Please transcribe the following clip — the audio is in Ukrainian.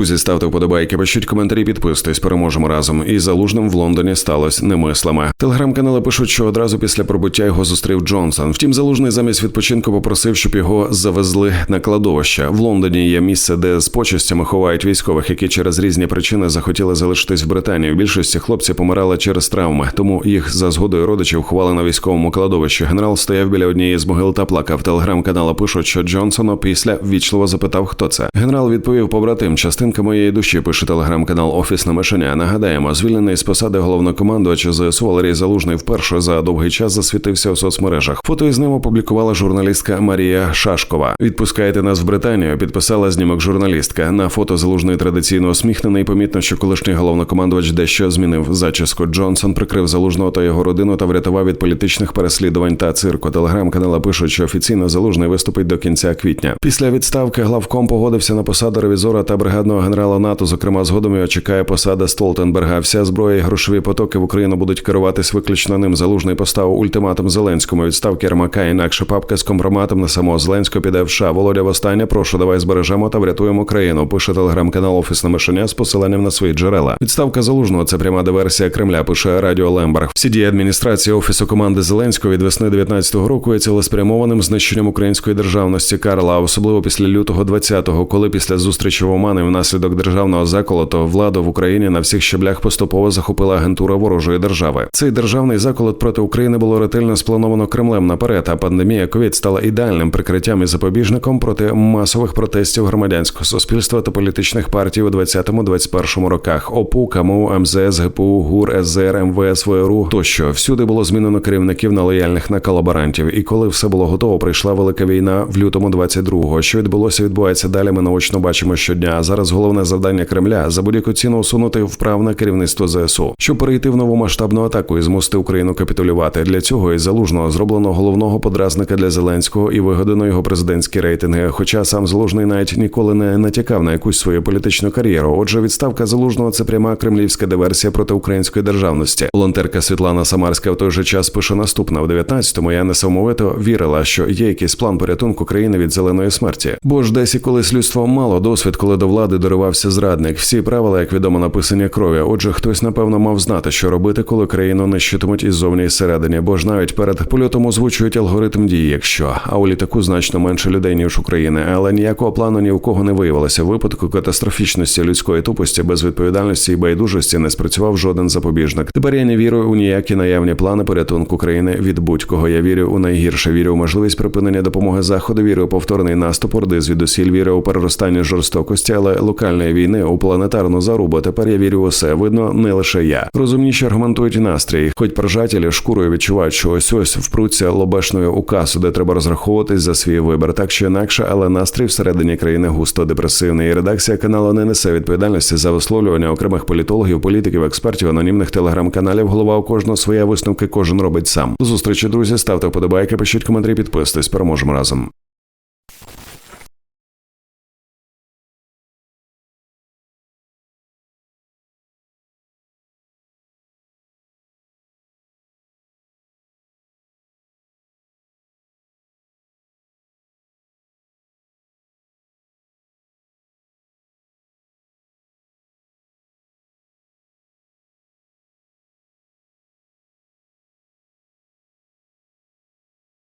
Друзі, ставте вподобайки, пишіть коментарі, підписуйтесь, переможемо разом. І залужним в Лондоні сталося немислиме. Телеграм-канали пишуть, що одразу після пробуття його зустрів Джонсон. Втім, залужний замість відпочинку попросив, щоб його завезли на кладовище. В Лондоні є місце, де з почестями ховають військових, які через різні причини захотіли залишитись в Британії. В більшості хлопці помирали через травми, тому їх за згодою родичів ховали на військовому кладовищі. Генерал стояв біля однієї з могил та плакав. Телеграм-канали пишуть, що Джонсона після ввічливо запитав, хто це. Генерал відповів побратим. Частинка моєї душі пише телеграм-канал Офісне мишеня. Нагадаємо, звільнений з посади головнокомандувача ЗСУ Валерій Залужний вперше за довгий час засвітився у соцмережах. Фото із ним опублікувала журналістка Марія Шашкова. Відпускаєте нас в Британію. Підписала знімок журналістка. На фото залужний традиційно усміхнений. Помітно, що колишній головнокомандувач дещо змінив зачіску. Джонсон прикрив залужного та його родину та врятував від політичних переслідувань та цирку. Телеграм-канали пишуть, що офіційно залужний виступить до кінця квітня. Після відставки главком погодився на посаду ревізора та бригадного генерала НАТО. Зокрема, згодом його чекає посада Столтенберга. Вся зброя і грошові потоки в Україну будуть керуватись виключно ним. Залужний поставив ультиматум Зеленському відставки Ермака. Інакше папка з компроматом на самого Зеленського піде в США. Володя востаннє. Прошу, давай збережемо та врятуємо країну. Пише телеграм-канал Офісне мишеня з посиланням на свої джерела. Відставка залужного це пряма диверсія Кремля. Пише Радіо Лемберг. Всі дії адміністрації офісу команди Зеленського від весни 19-го року є цілеспрямованим знищенням української державності Карла, особливо після лютого 20-го, коли після зустрічі в Омані внаслідок державного заколоту владу в Україні на всіх щеблях поступово захопила агентура ворожої держави. Цей державний заколот проти України було ретельно сплановано Кремлем наперед. А пандемія ковід стала ідеальним прикриттям і запобіжником проти масових протестів громадянського суспільства та політичних партій у 20-21 роках. ОПУ, КМУ, МЗС, ГПУ, ГУР, СЗР, МВС, ВРУ тощо всюди було змінено керівників на лояльних на колаборантів. І коли все було готово, прийшла велика війна в лютому 22-го. Що відбулося, відбувається далі. Ми наочно бачимо щодня. А зараз головне завдання Кремля за будь-яку ціну усунути вправне керівництво ЗСУ, щоб перейти в нову масштабну атаку і змусити Україну капітулювати. Для цього із залужного зроблено головного подразника для Зеленського і вигодено його президентські рейтинги. Хоча сам залужний навіть ніколи не натякав на якусь свою політичну кар'єру. Отже, відставка залужного це пряма кремлівська диверсія проти української державності. Волонтерка Світлана Самарська в той же час пише наступне: в 19-му я несамовито вірила, що є якийсь план порятунку країни від зеленої смерті. Бо ж десь і колись людство мало досвід, коли до влади доривався зрадник. Всі правила, як відомо, написані кров'ю. Отже, хтось напевно мав знати, що робити, коли країну нищитимуть іззовні і зсередині. Бо ж навіть перед польотом озвучують алгоритм дії, якщо а у літаку значно менше людей ніж України, але ніякого плану ні у кого не виявилося. Випадку катастрофічності людської тупості, безвідповідальності і байдужості не спрацював жоден запобіжник. Тепер я не вірю у ніякі наявні плани порятунку країни від будь-кого. Я вірю у найгірше. Вірю у можливість припинення допомоги заходу. Вірю у повторний наступ орди звідусіль. Вірю у переростання жорстокості, але локальної війни у планетарну зарубу. Тепер я вірю у все. Видно, не лише я. Розумніші аргументують настрій, хоч прожателі шкурою відчувають, що ось ось впруться лобешною у касу, де треба розраховуватись за свій вибір, так чи інакше, але настрій всередині країни густо депресивний. І редакція каналу не несе відповідальності за висловлювання окремих політологів, політиків, експертів, анонімних телеграм-каналів. Голова у кожного своя висновки, кожен робить сам. До зустрічі, друзі. Ставте вподобайки, пишіть коментарі, підписуйтесь. Переможемо разом.